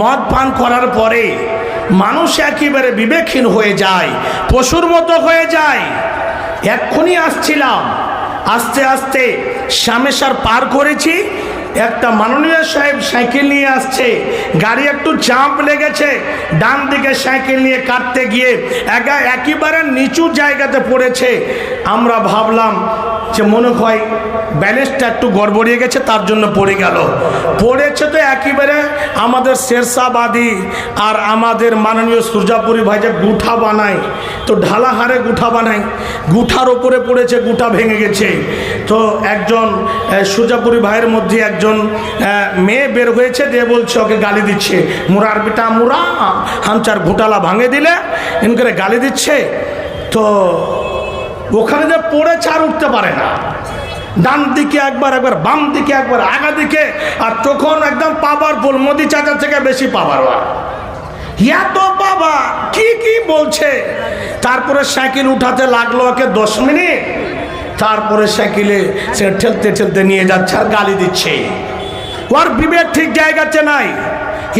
মদ পান করার পরে মানুষ একেবারে বিবেকহীন হয়ে যায়, পশুর মতো হয়ে যায়। এক্ষুনি আসছিলাম, আস্তে আস্তে সামেশার পার করেছি, একটা মাননীয় সাহেব সাইকেল নিয়ে আসছে, গাড়ি একটু চাপ লেগেছে, ডান দিকে সাইকেল নিয়ে কাটতে গিয়ে একা একেবারে নিচু জায়গাতে পড়েছে। আমরা ভাবলাম যে মনে হয় ব্যালেন্সটা একটু গড়বড়িয়ে গেছে, তার জন্য পড়ে গেল। পড়েছে তো একেবারে আমাদের শেরশাবাদী আর আমাদের মাননীয় সূর্যাপুরী ভাই যে গুঠা বানায়, তো ঢালা হারে গুঠা বানায়, গুঠার ওপরে পড়েছে গুঠা ভেঙে গেছে। তো একজন সূর্যাপুরী ভাইয়ের মধ্যে একজন মেয়ে বের হয়েছে, দিয়ে বলছে, ওকে গালি দিচ্ছে। মুরার বেটা, মুরা, হামচার ঘুটালা ভাঙে দিলে, এনকরে গালি দিচ্ছে। তো ওখানে যে পড়েছে আর উঠতে পারে না। ডান দিকে একবার একবার বাম দিকে একবার, আগা দিকে, আর তখন একদম পাবার বল মোদি চাচা থেকে বেশি পাবার এত বাবা কি কি বলছে? তারপরে সাইকেল উঠাতে লাগল ওকে দশ মিনিট। তারপরে সাইকেলে সে ঠেলতে ঠেলতে নিয়ে যাচ্ছে আর গালি দিচ্ছে। ওর বিবেক ঠিক জায়গাতে নাই।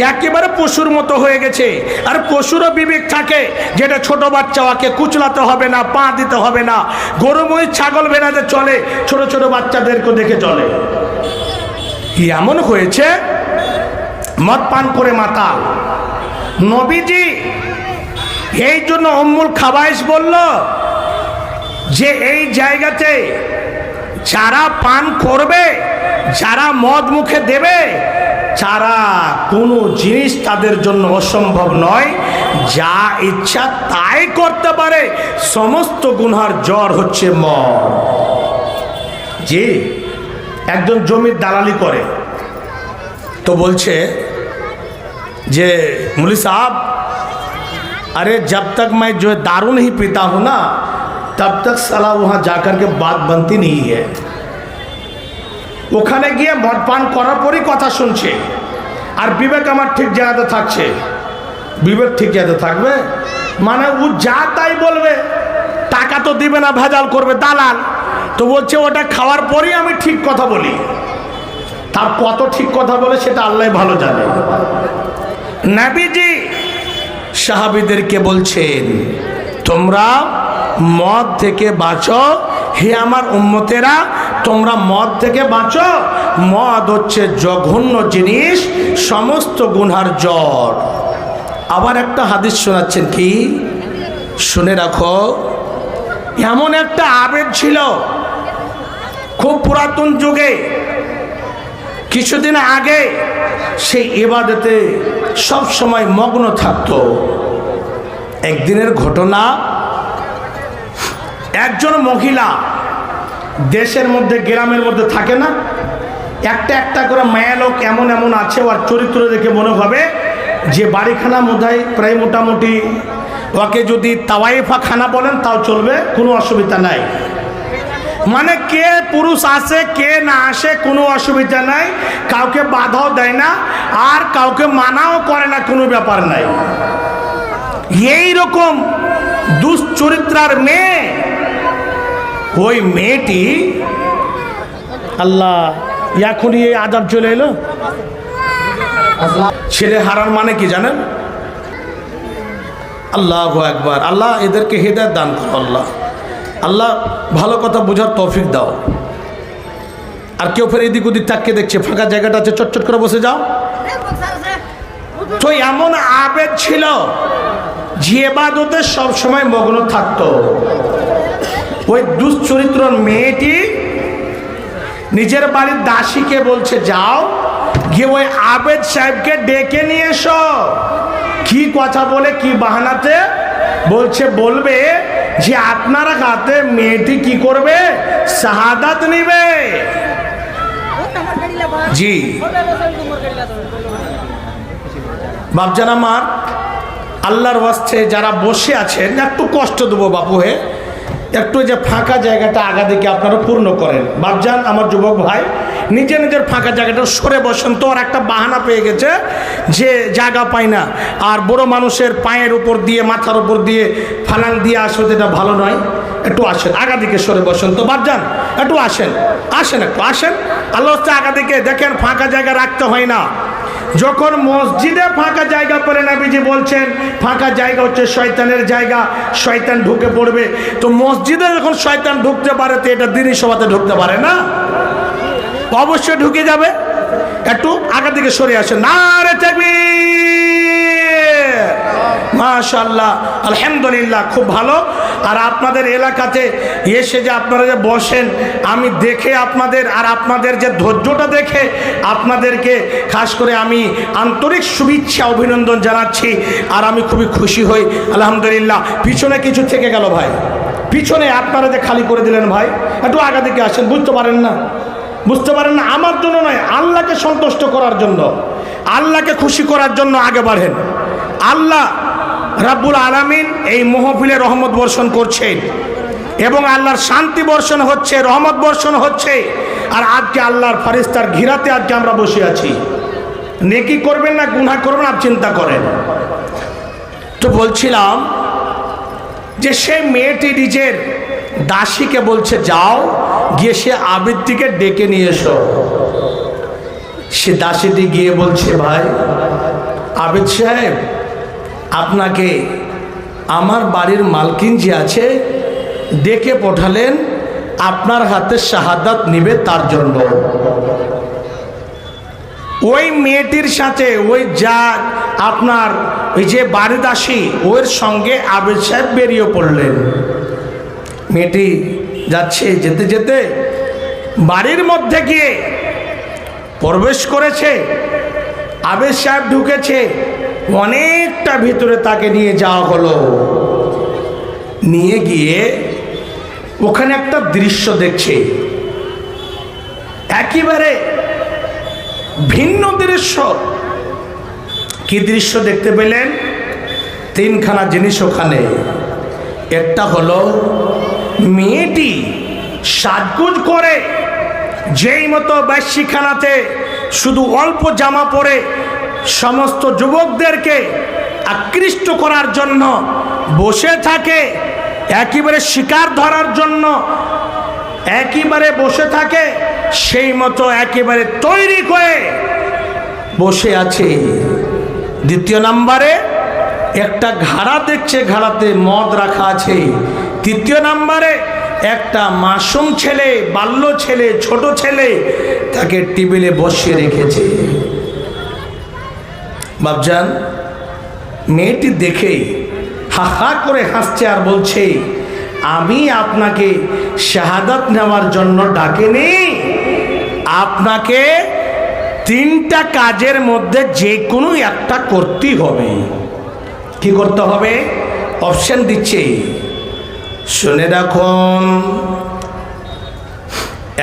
একেবারে পশুর মতো হয়ে গেছে। আর পশুরও বিবেক থাকে যেটা ছোট বাচ্চা ওকে কুচলাতে হবে না, পা দিতে হবে না। গরু, মহিষ, ছাগল ভেড়াতে চলে। ছোট ছোট বাচ্চাদেরকে দেখে চলে। কি এমন হয়েছে? মদ পান করে মাতাল। নবীজি এই জন্য অম্মুল খাবাইশ বলল যে এই জায়গাতে যারা পান করবে, যারা মদ মুখে দেবে যারা কোনো জিনিস তাদের জন্য অসম্ভব নয় যা ইচ্ছা তাই করতে পারে সমস্ত গুনহার জ্বর হচ্ছে মদ জি একজন জমির দালালি করে তো বলছে যে मुली साहब अरे जब तक मैं जो है दारू नहीं पीता हूँ ना तब तक साला वहाँ जाकर के बात बनती नहीं है ওখানে গিয়ে মদ পান করার পরই কথা শুনছে। আর বিবেক আমার ঠিক জায়গাতে থাকছে। বিবেক ঠিক জায়গাতে থাকবে? মানে ও যা তাই বলবে, টাকা তো দিবে না, ভেজাল করবে, দালাল। তো বলছে, ওটা খাওয়ার পরেই আমি ঠিক কথা বলি। তার কত ঠিক কথা বলে সেটা আল্লাহ ভালো জানে। নাবিজি সাহাবিদেরকে বলছেন, তোমরা মদ থেকে বাঁচো, হে আমার উম্মতেরা তোমরা মদ থেকে বাঁচো। মদ হচ্ছে জঘন্য জিনিস, সমস্ত গুনহার জ্বর। আবার একটা হাদিস শোনাচ্ছেন কি? শুনে রাখো। এমন একটা আবেগ ছিল খুব পুরাতন যুগে। কিছুদিন আগে সেই এবাদতে সব সময় মগ্ন থাকতো। একদিনের ঘটনা, একজন মহিলা দেশের মধ্যে, গ্রামের মধ্যে থাকে না। একটা একটা করে মায়া লোক এমন এমন আছে ওর চরিত্র দেখে মনে হবে যে বাড়িখানা মোধাই প্রায় মোটামুটি ওকে যদি তাওয়াইফা খানা বলেন তাও চলবে, কোনো অসুবিধা নাই। মানে কে পুরুষ আসে কে না আসে, কোনো অসুবিধা নাই। কাউকে বাধাও দেয় না, আর কাউকে মানাও করে না, কোনো ব্যাপার নাই। এই রকম দুশ্চরিত্রার মেয়ে ওই মেয়েটি আল্লাহ, এখনই এই আদাব চলে এলো? ছেলে হারার মানে কি জানেন? আল্লাহ একবার আল্লাহ এদেরকে হৃদয় দান করো, আল্লাহ। আল্লাহ ভালো কথা বোঝার তৌফিক দাও। আর কেউ ফের এদিক ওদিক তাকিয়ে দেখছে, ফাঁকা জায়গাটা আছে চটচট করে বসে যাও। তো এমন আবেগ ছিল যে এবাদতে সবসময় মগ্ন থাকতো। ওই দুশ্চরিত্র মেয়েটি নিজের বাড়ির দাসীকে বলছে, যাও, গিয়ে ওই আবেদ সাহেবকে ডেকে নিয়ে এসো। কি কথা বলে, কি বাহানাতে বলছে, বলবে যে আপনার হাতে মেয়েটি কি করবে? শাহাদাত নিবে। জি। বাপজান আমার, আল্লাহর ওয়াস্তে যারা বসে আছেন, একটু কষ্ট দেবো বাপু হে একটু যে ফাঁকা জায়গাটা আগা দিকে আপনারা পূর্ণ করেন? বাপজান আমার যুবক ভাই, নিজে নিজের ফাঁকা জায়গাটা সরে বসেন। তো আর একটা বাহানা পেয়ে গেছে যে জায়গা পায় না। আর বড় মানুষের পায়ের উপর দিয়ে, মাথার উপর দিয়ে ফালাং দিয়ে আসলে এটা ভালো নয়। একটু আসেন আগা দিকে সরে বসেন। তো বাপজান একটু আসেন আসেন একটু, আসেন। আল্লাহ আগা দিকে দেখেন ফাঁকা জায়গা রাখতে হয় না। যখন মসজিদে ফাঁকা জায়গা পেলে নাবিজি বলছেন, ফাঁকা জায়গা হচ্ছে শয়তানের জায়গা, শয়তান ঢুকে পড়বে। তো মসজিদে যখন শয়তান ঢুকতে পারে, তো এটা দিনই সভাতে ঢুকতে পারে না? অবশ্যই ঢুকে যাবে। একটু আগা দিকে সরে আসে না রে মাশাল্লাহ আলহামদুলিল্লাহ, খুব ভালো। আর আপনাদের এলাকাতে এসে যে আপনারা যে বসেন, আমি দেখে আপনাদের আর আপনাদের যে ধৈর্যটা দেখে আপনাদেরকে খাস করে আমি আন্তরিক শুভেচ্ছা, অভিনন্দন জানাচ্ছি আর আমি খুবই খুশি হই। আলহামদুলিল্লাহ। পিছনে কিছু থেকে গেল ভাই। পিছনে আপনারা যে খালি করে দিলেন ভাই, একটু আগা দিকে আসেন, বুঝতে পারেন না। বুঝতে পারেন না, আমার জন্য নয়, আল্লাহকে সন্তুষ্ট করার জন্য। আল্লাহকে খুশি করার জন্য আগে বাড়েন। আল্লাহ রাব্বুল আলামিন এই মহফিলে রহমত বর্ষণ করছেন এবং আল্লাহর শান্তি বর্ষণ হচ্ছে, রহমত বর্ষণ হচ্ছে। আর আজকে আল্লাহর ফারিস্তার ঘিরাতে আজকে আমরা বসে আছি। নেকি করবেন না, গুনাহ করবেন আপনি চিন্তা করেন। তো বলছিলাম যে সে মেয়েটি নিজের দাসীকে বলছে, যাও, গিয়ে সে আবৃত্তিকে ডেকে নিয়ে এসো। সে দাসীটি গিয়ে বলছে, ভাই, আবিদ সাহেব আপনাকে আমার বাড়ির মালকিন যে আছে, ডেকে পাঠালেন, আপনার হাতে শাহাদাত নিবে তার জন্য। ওই মেয়েটির সাথে, ওই যা আপনার ওই যে বাড়িদাসী ওর সঙ্গে আবিদ সাহেব বেরিয়ে পড়লেন। মেয়েটি যাচ্ছে, যেতে যেতে বাড়ির মধ্যে গিয়ে প্রবেশ করেছে আবেদ সাহেব ঢুকেছে। অনেকটা ভিতরে তাকে নিয়ে যাওয়া হলো। নিয়ে গিয়ে ওখানে একটা দৃশ্য দেখছে। একেবারে ভিন্ন দৃশ্য। কি দৃশ্য দেখতে পেলেন? তিনখানা জিনিস ওখানে। একটা হলো মেয়েটি সাজগুজ করে, যেই মতো ব্যস্যিখানাতে শুধু অল্প জামা পরে সমস্ত যুবকদেরকে আকৃষ্ট করার জন্য, বসে থাকে, একেবারে শিকার ধরার জন্য, একেবারে বসে থাকে, সেই মতো একেবারে তৈরি করে বসে আছে। দ্বিতীয় নাম্বারে, একটা ঘাড়া দেখছে, ঘাড়াতে মদ রাখা আছে। তৃতীয় নাম্বারে, একটা মাসুম ছেলে, বাল্য ছেলে, ছোট ছেলে, তাকে টেবিলে বসিয়ে রেখেছে। বাবজান মেয়েটি দেখে হা হা করে হাসছে আর বলছে, আমি আপনাকে শাহাদাত নেওয়ার জন্য ডাকেনি। আপনাকে তিনটা কাজের মধ্যে যে কোনো একটা করতেই হবে। কি করতে হবে? অপশন দিচ্ছে, শুনে রাখুন,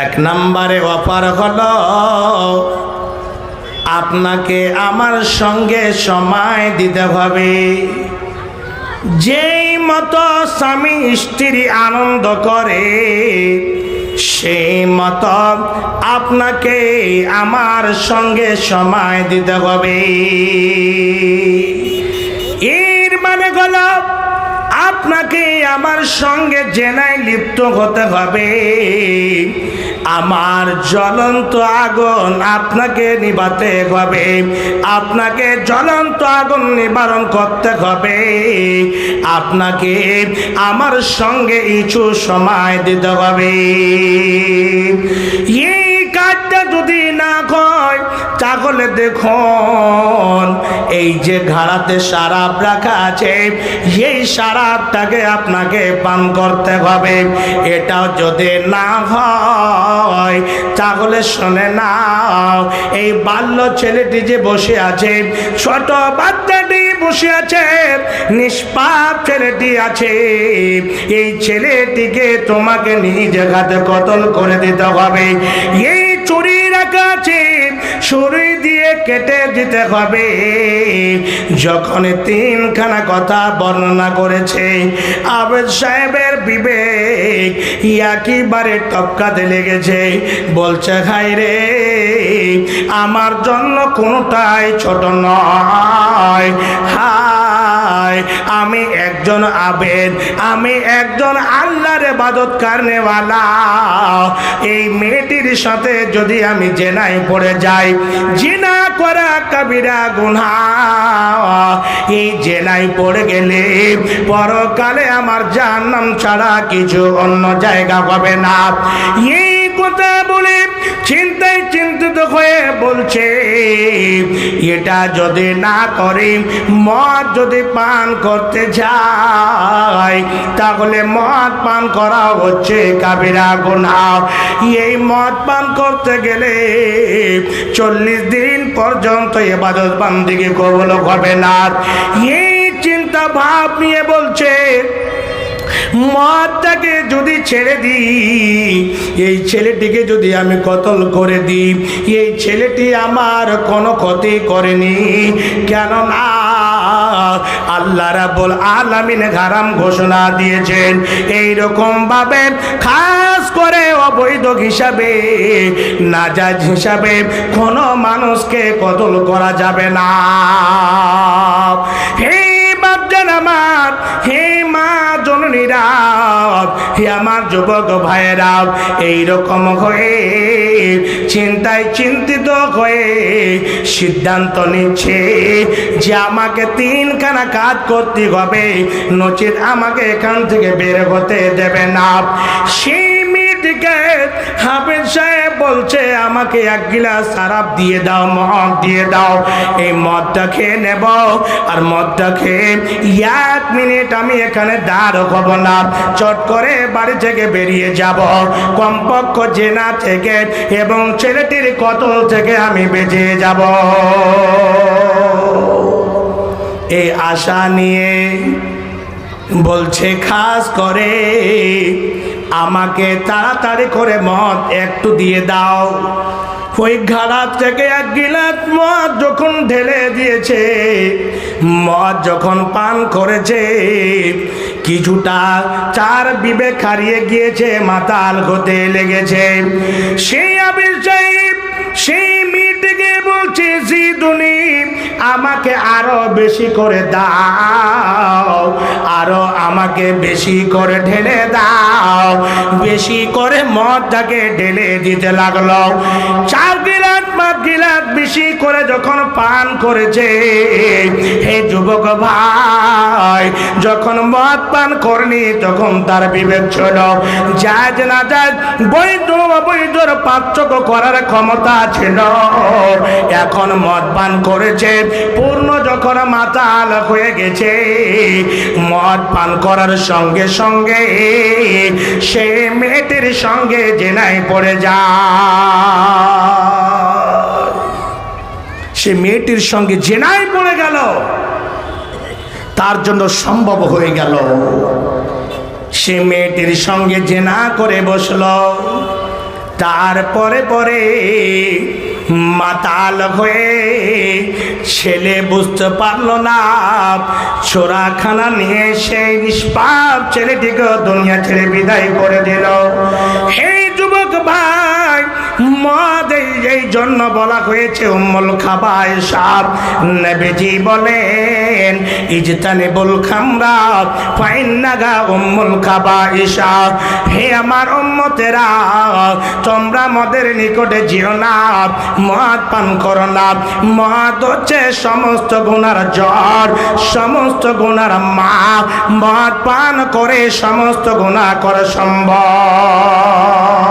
এক নম্বরে অফার হলো আপনাকে আমার সঙ্গে সময় দিতে হবে। যেই মতো স্বামী স্ত্রী আনন্দ করে, সেই মতো আপনাকে আমার সঙ্গে সময় দিতে হবে। এর মানে হলো, আপনাকে আমার সঙ্গে জেনায় লিপ্ত হতে হবে। আমার জ্বলন্ত আগুন আপনাকে নিবাতে হবে। আপনাকে জ্বলন্ত আগুন নিবারণ করতে হবে। আপনাকে আমার সঙ্গে কিছু সময় দিতে হবে। এই কাজটা যদি না হয় তাহলে দেখুন, এই যে ঘাড়াতে সারাপ রাখা আছে এই সারাপটাকে আপনাকে পান করতে হবে। এটাও যদি না হয় তাহলে শুনে নাও এই বাল্য ছেলেটি যে বসে আছে, ছোট বাচ্চাটি বসে আছে, নিষ্পাপ ছেলেটি আছে, এই ছেলেটিকে তোমাকে নিজে হাতে কতল করে দিতে হবে। এই ছুরি দিয়ে কেটে দিতে হবে। যখন তিনখানা কথা বর্ণনা করেছে আবেদ সাহেবের বিবেক একেবারে টপকাতে লেগেছে। বলছে হাই রে, আমার জন্য কোনোটাই ছোট নয়। হা ভাই আমি একজন আবেদ, আমি একজন আল্লাহর ইবাদত কারনেওয়ালা। এই মেয়েটির সাথে যদি আমি জেনায় পড়ে যাই, জিনা করা কবিরা গুনা। এই জেনায় পড়ে গেলে পরকালে আমার জাহান্নাম ছাড়া কিছু অন্য জায়গা হবে না। এই কথা বলে চিন্তায় চিন্তিত হয়ে বলছে, এটা যদি না করে, মদ যদি পান করতে যায়, তাহলে মদ পান করা হচ্ছে কাবিরা গুনা এই মদ পান করতে গেলে চল্লিশ দিন পর্যন্ত এবাদত বান্দিকে কবল হবে না। এই চিন্তা ভাব নিয়ে বলছে মদটাকে যদি ছেড়ে দিই, এই ছেলেটিকে যদি আমি কতল করে দিই, এই ছেলেটি আমার কোনো ক্ষতি করেনি। কেননা আল্লাহ রাবুল আলামিন হারাম ঘোষণা দিয়েছেন, এইরকম ভাবে খাস করে অবৈধ হিসাবে, নাজাজ হিসাবে কোনো মানুষকে কতল করা যাবে না। হে বাপজান আমার। হে মা জননীরা হে আমার যুবক ভাইয়েরা এইরকম হয়ে, চিন্তায় চিন্তিত হয়ে সিদ্ধান্ত নিচ্ছে যে আমাকে তিনখানা কাজ করতে হবে। নচিত আমাকে এখান থেকে বের হতে দেবে না। সেই বলছে, আমাকে এক গিলাস সারাপ দিয়ে দাও, মদ দিয়ে দাও। এই মদটা খেয়ে নেব। আর মদটা খেয়ে এক মিনিট আমি এখানে দাঁড় হব না। চট করে বাড়ি থেকে বেরিয়ে যাব। কমপক্ষ জেনা থেকে এবং ছেলেটির কতল থেকে আমি বেঁচে যাব। এই আশা নিয়ে বলছে, খাস করে আমাকে তাড়াতাড়ি করে মদ একটু দিয়ে দাও। ওই ঘাড়ার থেকে এক গিলাস মদ যখন ঢেলে দিয়েছে, মদ যখন পান করেছে, কিছুটা চার বিবেক হারিয়ে গিয়েছে, মাতাল হতে লেগেছে। সেই আবির সেই আমাকে আরও বেশি করে দাও, আরও আমাকে বেশি করে ঢেলে দাও, বেশি করে মদটাকে ঢেলে দিতে লাগল। চার গিলাস, পাঁচ গিলাস বেশি করে যখন পান করেছে, হে যুবক ভাই, যখন মদ পান করেনি তখন তার বিবেক ছিল। যাজ না যাজ বৈধ অবৈধর পার্থক্য করার ক্ষমতা ছিল। এখন মদ পান করেছে পূর্ণ যখন মাতাল হয়ে গেছে, মদ পান করার সঙ্গে সঙ্গে সে মেয়েটির সঙ্গে জেনাই পড়ে যায়। সে মেয়েটির সঙ্গে জেনাই পড়ে গেল। তার জন্য সম্ভব হয়ে গেল। সে মেয়েটির সঙ্গে জেনা করে বসল। তারপরে পরে মাতাল হয়ে ছেলে বুঝতে পারল না। ছোড়াখানা নিয়ে সেই নিষ্পাপ ছেলেটিকে দুনিয়া ছেড়ে বিদায় করে দিল। হে যুবক ভাই মদ এই জন্য বলা হয়েছে, উম্মল খাবায় সাপ। নবীজি বলেন ইজতানে বল খামরা, ফাইন্নাগা উম্মুল খাবা ইসা হে আমার উম্মতেরা, তোমরা মদের নিকটে যেও না, মদ পান করো না। মদ হচ্ছে সমস্ত গুণার জ্বর, সমস্ত গুণার মা মদ পান করে সমস্ত গুণা করে সম্ভব।